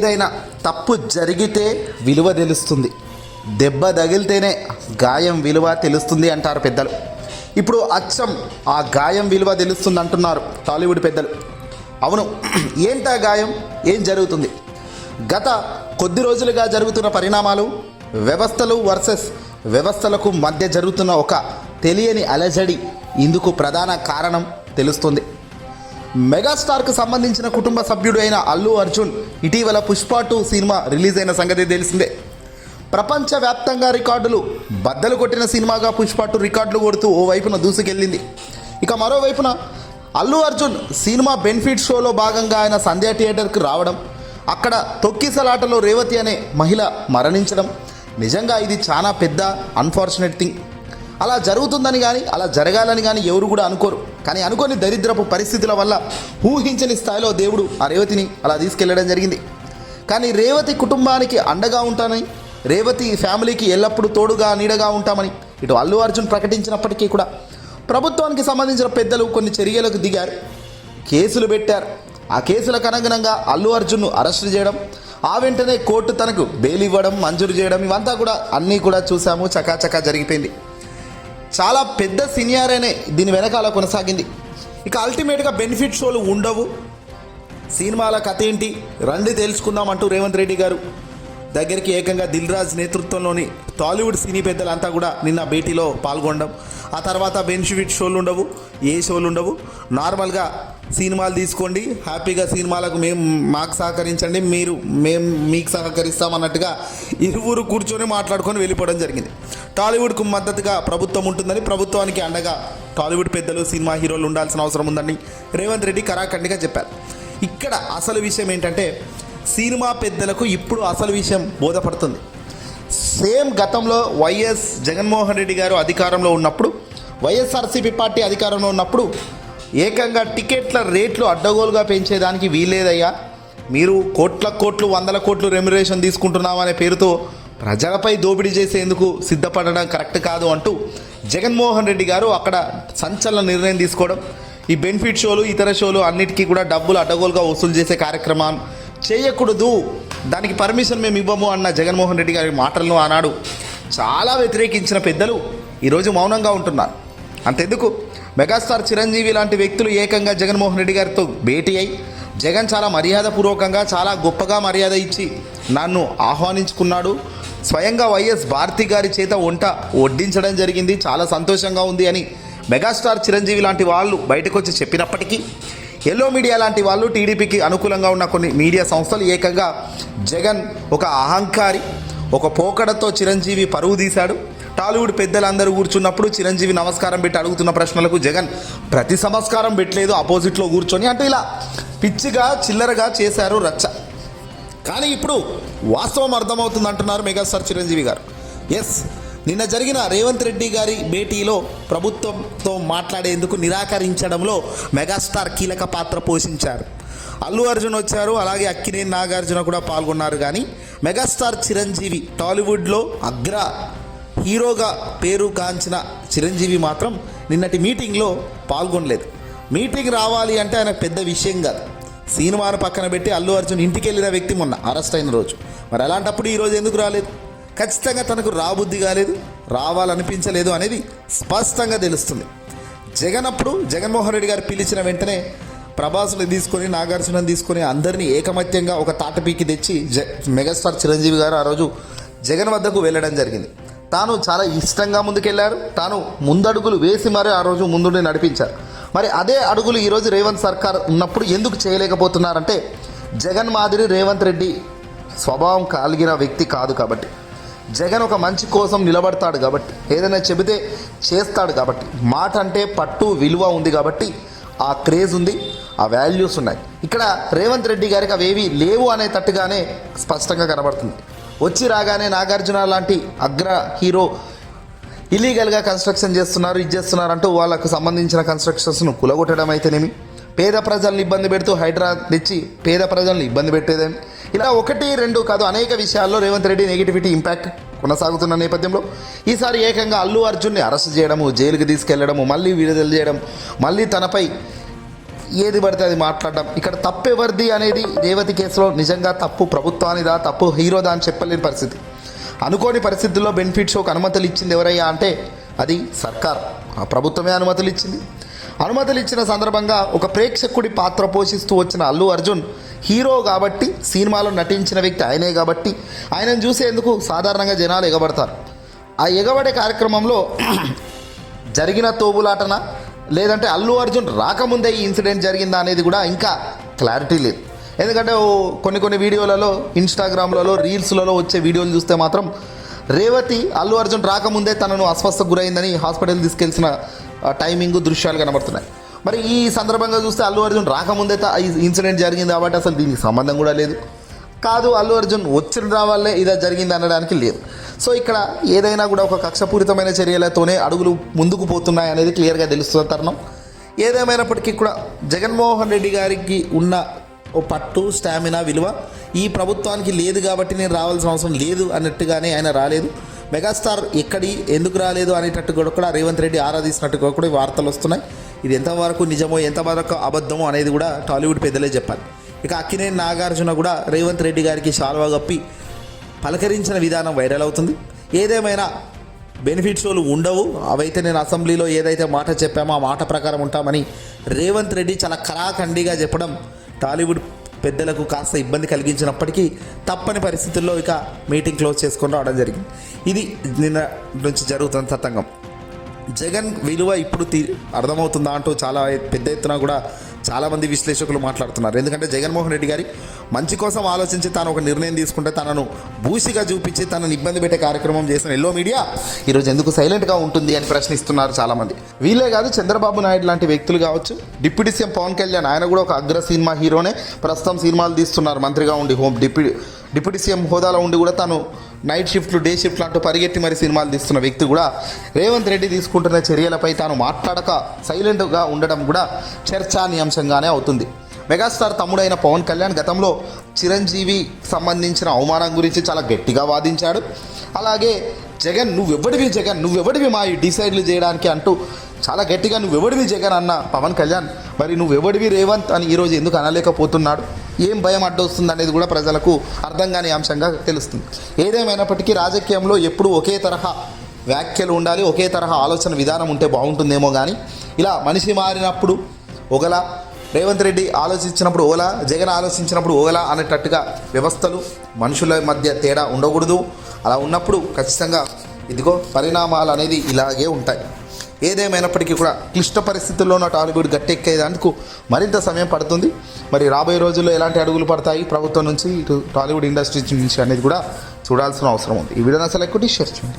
ఏదైనా తప్పు జరిగితే విలువ తెలుస్తుంది. దెబ్బ తగిలితేనే గాయం విలువ తెలుస్తుంది అంటారు పెద్దలు. ఇప్పుడు అచ్చం ఆ గాయం విలువ తెలుస్తుంది అంటున్నారు టాలీవుడ్ పెద్దలు. అవును ఏంటా గాయం? ఏం జరుగుతుంది? గత కొద్ది రోజులుగా జరుగుతున్న పరిణామాలు వ్యవస్థలు వర్సెస్ వ్యవస్థలకు మధ్య జరుగుతున్న ఒక తెలియని అలజడి ఇందుకు ప్రధాన కారణం తెలుస్తుంది. మెగాస్టార్కు సంబంధించిన కుటుంబ సభ్యుడు అయిన అల్లు అర్జున్ ఇటీవల పుష్ప టూ సినిమా రిలీజ్ అయిన సంగతి తెలిసిందే. ప్రపంచవ్యాప్తంగా రికార్డులు బద్దలు కొట్టిన సినిమాగా పుష్ప టూ రికార్డులు కొడుతూ ఓ వైపున దూసుకెళ్ళింది. ఇక మరోవైపున అల్లు అర్జున్ సినిమా బెనిఫిట్ షోలో భాగంగా ఆయన సంధ్యా థియేటర్కు రావడం అక్కడ తొక్కిసలాటలో రేవతి అనే మహిళ మరణించడం నిజంగా ఇది చాలా పెద్ద అన్ఫార్చునేట్ థింగ్ అలా జరుగుతుందని కానీ అలా జరగాలని కానీ ఎవరు కూడా అనుకోరు. కానీ అనుకోని దరిద్రపు పరిస్థితుల వల్ల ఊహించని స్థాయిలో దేవుడు ఆ రేవతిని అలా తీసుకెళ్ళడం జరిగింది. కానీ రేవతి కుటుంబానికి అండగా ఉంటానని రేవతి ఫ్యామిలీకి ఎల్లప్పుడూ తోడుగా నీడగా ఉంటామని ఇటు అల్లు అర్జున్ ప్రకటించినప్పటికీ కూడా ప్రభుత్వానికి సంబంధించిన పెద్దలు కొన్ని చర్యలకు దిగారు. కేసులు పెట్టారు. ఆ కేసులకు అనుగుణంగా అల్లు అర్జున్ను అరెస్ట్ చేయడం ఆ వెంటనే కోర్టు తనకు బెయిల్ ఇవ్వడం మంజూరు చేయడం ఇవంతా కూడా అన్నీ కూడా చూసాము. చకాచకా జరిగిపోయింది. చాలా పెద్ద సీనియర్ అనే దీని వెనకాల కొనసాగింది. ఇక అల్టిమేట్గా బెనిఫిట్ షోలు ఉండవు. సినిమాల కథ ఏంటి? రండి తెలుసుకుందాం అంటూ రేవంత్ రెడ్డి గారు దగ్గరికి ఏకంగా దిల్ రాజ్ నేతృత్వంలోని టాలీవుడ్ సినీ పెద్దలంతా కూడా నిన్న భేటీలో పాల్గొనడం. ఆ తర్వాత బెనిఫిట్ షోలు ఉండవు ఏ షోలు ఉండవు. నార్మల్గా సినిమాలు తీసుకోండి హ్యాపీగా సినిమాలకు మేము మాకు సహకరించండి మీరు మేము మీకు సహకరిస్తామన్నట్టుగా ఇరువురు కూర్చొని మాట్లాడుకొని వెళ్ళిపోవడం జరిగింది. టాలీవుడ్కు మద్దతుగా ప్రభుత్వం ఉంటుందని ప్రభుత్వానికి అండగా టాలీవుడ్ పెద్దలు సినిమా హీరోలు ఉండాల్సిన అవసరం ఉందని రేవంత్ రెడ్డి కరాఖండిగా చెప్పారు. ఇక్కడ అసలు విషయం ఏంటంటే సినిమా పెద్దలకు ఇప్పుడు అసలు విషయం బోధపడుతుంది. సేమ్ గతంలో వైఎస్ జగన్మోహన్ రెడ్డి గారు అధికారంలో ఉన్నప్పుడు వైఎస్ఆర్సీపీ పార్టీ అధికారంలో ఉన్నప్పుడు ఏకంగా టికెట్ల రేట్లు అడ్డగోలుగా పెంచేదానికి వీలేదయ్యా మీరు కోట్ల కోట్లు వందల కోట్లు రెమ్యురేషన్ తీసుకుంటున్నామనే పేరుతో ప్రజలపై దోపిడీ చేసేందుకు సిద్ధపడడం కరెక్ట్ కాదు అంటూ జగన్మోహన్ రెడ్డి గారు అక్కడ సంచలన నిర్ణయం తీసుకోవడం ఈ బెనిఫిట్ షోలు ఇతర షోలు అన్నిటికీ కూడా డబ్బులు అడ్డగోలుగా వసూలు చేసే కార్యక్రమం చేయకూడదు. దానికి పర్మిషన్ మేము ఇవ్వము అన్న జగన్మోహన్ రెడ్డి గారి మాటలను ఆనాడు చాలా వ్యతిరేకించిన పెద్దలు ఈరోజు మౌనంగా ఉంటున్నారు. అంతెందుకు? మెగాస్టార్ చిరంజీవి లాంటి వ్యక్తులు ఏకంగా జగన్మోహన్ రెడ్డి గారితో భేటీ అయి జగన్ చాలా మర్యాదపూర్వకంగా చాలా గొప్పగా మర్యాద ఇచ్చి నన్ను ఆహ్వానించుకున్నాడు. స్వయంగా వైఎస్ భారతి గారి చేత వంట వడ్డించడం జరిగింది. చాలా సంతోషంగా ఉంది అని మెగాస్టార్ చిరంజీవి లాంటి వాళ్ళు బయటకు వచ్చి చెప్పినప్పటికీ ఎల్లో మీడియా లాంటి వాళ్ళు టీడీపీకి అనుకూలంగా ఉన్న కొన్ని మీడియా సంస్థలు ఏకంగా జగన్ ఒక అహంకారి ఒక పోకడతో చిరంజీవి పరువు తీశాడు. టాలీవుడ్ పెద్దలందరూ కూర్చున్నప్పుడు చిరంజీవి నమస్కారం పెట్టి అడుగుతున్న ప్రశ్నలకు జగన్ ప్రతి నమస్కారం పెట్టలేదు ఆపోజిట్లో కూర్చొని అంటే ఇలా పిచ్చిగా చిల్లరగా చేశారు రచ్చ. కానీ ఇప్పుడు వాస్తవం అర్థమవుతుంది అంటున్నారు మెగాస్టార్ చిరంజీవి గారు. ఎస్ నిన్న జరిగిన రేవంత్ రెడ్డి గారి భేటీలో ప్రభుత్వంతో మాట్లాడేందుకు నిరాకరించడంలో మెగాస్టార్ కీలక పాత్ర పోషించారు. అల్లు అర్జున్ వచ్చారు అలాగే అక్కినేని నాగార్జున కూడా పాల్గొన్నారు కానీ మెగాస్టార్ చిరంజీవి టాలీవుడ్లో అగ్ర హీరోగా పేరు కాంచిన చిరంజీవి మాత్రం నిన్నటి మీటింగ్లో పాల్గొనలేదు. మీటింగ్ రావాలి అంటే ఆయన పెద్ద విషయం కాదు. సినిమాను పక్కన పెట్టి అల్లు అర్జున్ ఇంటికి వెళ్ళిన వ్యక్తి మొన్న అరెస్ట్ అయిన రోజు. మరి అలాంటప్పుడు ఈరోజు ఎందుకు రాలేదు? ఖచ్చితంగా తనకు రాబుద్ధి కాలేదు రావాలనిపించలేదు అనేది స్పష్టంగా తెలుస్తుంది. జగన్ అప్పుడు జగన్మోహన్ రెడ్డి గారు పిలిచిన వెంటనే ప్రభాస్ని తీసుకొని నాగార్జునని తీసుకొని అందరినీ ఏకమత్యంగా ఒక తాటపీకి తెచ్చి జ మెగాస్టార్ చిరంజీవి గారు ఆ రోజు జగన్ వద్దకు వెళ్ళడం జరిగింది. తాను చాలా ఇష్టంగా ముందుకెళ్ళారు తాను ముందడుగులు వేసి మరీ ఆ రోజు ముందుండి నడిపించారు. మరి అదే అడుగులు ఈరోజు రేవంత్ సర్కార్ ఉన్నప్పుడు ఎందుకు చేయలేకపోతున్నారంటే జగన్ మాదిరి రేవంత్ రెడ్డి స్వభావం కలిగిన వ్యక్తి కాదు కాబట్టి. జగన్ ఒక మంచి కోసం నిలబడతాడు కాబట్టి. ఏదైనా చెబితే చేస్తాడు కాబట్టి. మాట అంటే పట్టు విలువ ఉంది కాబట్టి ఆ క్రేజ్ ఉంది ఆ వాల్యూస్ ఉన్నాయి. ఇక్కడ రేవంత్ రెడ్డి గారికి అవేవి లేవు అనే తట్టుగానే స్పష్టంగా కనబడుతుంది. వచ్చి రాగానే నాగార్జున లాంటి అగ్ర హీరో ఇల్లీగల్గా కన్స్ట్రక్షన్ చేస్తున్నారు ఇది చేస్తున్నారు అంటూ వాళ్ళకు సంబంధించిన కన్స్ట్రక్షన్స్ను కులగొట్టడం అయితేనేమి? పేద ప్రజల్ని ఇబ్బంది పెడుతూ హైడ్రా తెచ్చి పేద ప్రజల్ని ఇబ్బంది పెట్టేదేమి ఇలా ఒకటి రెండు కాదు అనేక విషయాల్లో రేవంత్ రెడ్డి నెగిటివిటీ ఇంపాక్ట్ కొనసాగుతున్న నేపథ్యంలో ఈసారి ఏకంగా అల్లు అర్జున్ని అరెస్ట్ చేయడము జైలుకి తీసుకెళ్ళడము మళ్ళీ విడుదల చేయడం మళ్ళీ తనపై ఏది పడితే అది మాట్లాడడం. ఇక్కడ తప్పెవరిది అనేది రేవతి కేసులో నిజంగా తప్పు ప్రభుత్వానిదా తప్పు హీరోదా అని చెప్పలేని పరిస్థితి. అనుకోని పరిస్థితుల్లో బెనిఫిట్ షోకు అనుమతులు ఇచ్చింది ఎవరయ్యా అంటే అది సర్కార్. ఆ ప్రభుత్వమే అనుమతులు ఇచ్చింది. అనుమతులు ఇచ్చిన సందర్భంగా ఒక ప్రేక్షకుడి పాత్ర పోషిస్తూ వచ్చిన అల్లు అర్జున్ హీరో కాబట్టి సినిమాలో నటించిన వ్యక్తి ఆయనే కాబట్టి ఆయనను చూసేందుకు సాధారణంగా జనాలు ఎగబడతారు. ఆ ఎగబడే కార్యక్రమంలో జరిగిన తోబులాటన లేదంటే అల్లు అర్జున్ రాకముందే ఈ ఇన్సిడెంట్ జరిగిందా అనేది కూడా ఇంకా క్లారిటీ లేదు. ఎందుకంటే కొన్ని కొన్ని వీడియోలలో ఇన్స్టాగ్రామ్లలో రీల్స్లలో వచ్చే వీడియోలు చూస్తే మాత్రం రేవతి అల్లు అర్జున్ రాకముందే తనను అస్వస్థకు గురైందని హాస్పిటల్ తీసుకెళ్ళిన టైమింగ్ దృశ్యాలు కనబడుతున్నాయి. మరి ఈ సందర్భంగా చూస్తే అల్లు అర్జున్ రాకముందే ఈ ఇన్సిడెంట్ జరిగింది కాబట్టి అసలు దీనికి సంబంధం కూడా లేదు. కాదు అల్లు అర్జున్ వచ్చిన రావాలే ఇదా జరిగింది అనడానికి లేదు. సో ఇక్కడ ఏదైనా కూడా ఒక కక్షపూరితమైన చర్యలతోనే అడుగులు ముందుకు పోతున్నాయి అనేది క్లియర్గా తెలుస్తున్న తరుణం. ఏదేమైనప్పటికీ కూడా జగన్మోహన్ రెడ్డి గారికి ఉన్న ఓ పట్టు స్టామినా విలువ ఈ ప్రభుత్వానికి లేదు కాబట్టి నేను రావాల్సిన అవసరం లేదు అన్నట్టుగానే ఆయన రాలేదు. మెగాస్టార్ ఎక్కడి ఎందుకు రాలేదు అనేటట్టు కూడా కూడా రేవంత్ రెడ్డి ఆరాధిస్తున్నట్టుగా కూడా వార్తలు వస్తున్నాయి. ఇది ఎంతవరకు నిజమో ఎంతవరకు అబద్ధమో అనేది కూడా టాలీవుడ్ పెద్దలే చెప్పాలి. ఇక అక్కినేని నాగార్జున కూడా రేవంత్ రెడ్డి గారికి శాల్వా గప్పి పలకరించిన విధానం వైరల్ అవుతుంది. ఏదేమైనా బెనిఫిట్ షోలు ఉండవు. అవైతే నేను అసెంబ్లీలో ఏదైతే మాట చెప్పామో ఆ మాట ప్రకారం ఉంటామని రేవంత్ రెడ్డి చాలా కరాఖండిగా చెప్పడం టాలీవుడ్ పెద్దలకు కాస్త ఇబ్బంది కలిగించినప్పటికీ తప్పని పరిస్థితుల్లో ఇక మీటింగ్ క్లోజ్ చేసుకొని రావడం జరిగింది. ఇది నిన్న నుంచి జరుగుతున్న తతంగం జగన్ విలువ ఇప్పుడు తీ అర్థమవుతుందా అంటూ చాలా పెద్ద ఎత్తున కూడా చాలామంది విశ్లేషకులు మాట్లాడుతున్నారు. ఎందుకంటే జగన్మోహన్ రెడ్డి గారి మంచి కోసం ఆలోచించి తాను ఒక నిర్ణయం తీసుకుంటే తనను బూసిగా చూపించి తనను ఇబ్బంది పెట్టే కార్యక్రమం చేసిన ఎల్లో మీడియా ఈరోజు ఎందుకు సైలెంట్గా ఉంటుంది అని ప్రశ్నిస్తున్నారు చాలామంది. వీళ్ళే కాదు చంద్రబాబు నాయుడు లాంటి వ్యక్తులు కావచ్చు. డిప్యూటీ సీఎం పవన్ కళ్యాణ్ ఆయన కూడా ఒక అగ్ర సినిమా హీరోనే. ప్రస్తుతం సినిమాలు తీస్తున్నారు. మంత్రిగా ఉండి హోమ్ డిప్యూటీ డిప్యూటీ సీఎం హోదాలో ఉండి కూడా తను నైట్ షిఫ్ట్లు డే షిఫ్ట్లు అంటూ పరిగెత్తి మరి సినిమాలు తీస్తున్న వ్యక్తి కూడా రేవంత్ రెడ్డి తీసుకుంటున్న చర్యలపై తాను మాట్లాడక సైలెంట్గా ఉండడం కూడా చర్చానీయాంశంగానే అవుతుంది. మెగాస్టార్ తమ్ముడైన పవన్ కళ్యాణ్ గతంలో చిరంజీవి సంబంధించిన అవమానం గురించి చాలా గట్టిగా వాదించాడు. అలాగే జగన్ నువ్వెవడివి జగన్ నువ్వెవడివి మా ఈ డిసైడ్లు చేయడానికి అంటూ చాలా గట్టిగా నువ్వెవడివి జగన్ అన్న పవన్ కళ్యాణ్ మరి నువ్వెవడివి రేవంత్ అని ఈరోజు ఎందుకు అనలేకపోతున్నాడు? ఏం భయం అడ్డొస్తుంది అనేది కూడా ప్రజలకు అర్థం కాని అంశంగా తెలుస్తుంది. ఏదేమైనప్పటికీ రాజకీయంలో ఎప్పుడూ ఒకే తరహా వ్యాఖ్యలు ఉండాలి ఒకే తరహా ఆలోచన విధానం ఉంటే బాగుంటుందేమో కానీ ఇలా మనిషి మారినప్పుడు ఒకలా రేవంత్ రెడ్డి ఆలోచించినప్పుడు ఓలా జగన్ ఆలోచించినప్పుడు ఓలా అనేటట్టుగా వ్యవస్థలు మనుషుల మధ్య తేడా ఉండకూడదు. అలా ఉన్నప్పుడు ఖచ్చితంగా ఇదిగో పరిణామాలు అనేది ఇలాగే ఉంటాయి. ఏదేమైనప్పటికీ కూడా క్లిష్ట పరిస్థితుల్లో ఉన్న టాలీవుడ్ గట్టెక్కేదానికి మరింత సమయం పడుతుంది. మరి రాబోయే రోజుల్లో ఎలాంటి అడుగులు పడతాయి? ప్రభుత్వం నుంచి ఇటు టాలీవుడ్ ఇండస్ట్రీ నుంచి అనేది కూడా చూడాల్సిన అవసరం ఉంది. ఈ వీడియోని అసలు ఎక్కువ షేర్ చేయండి?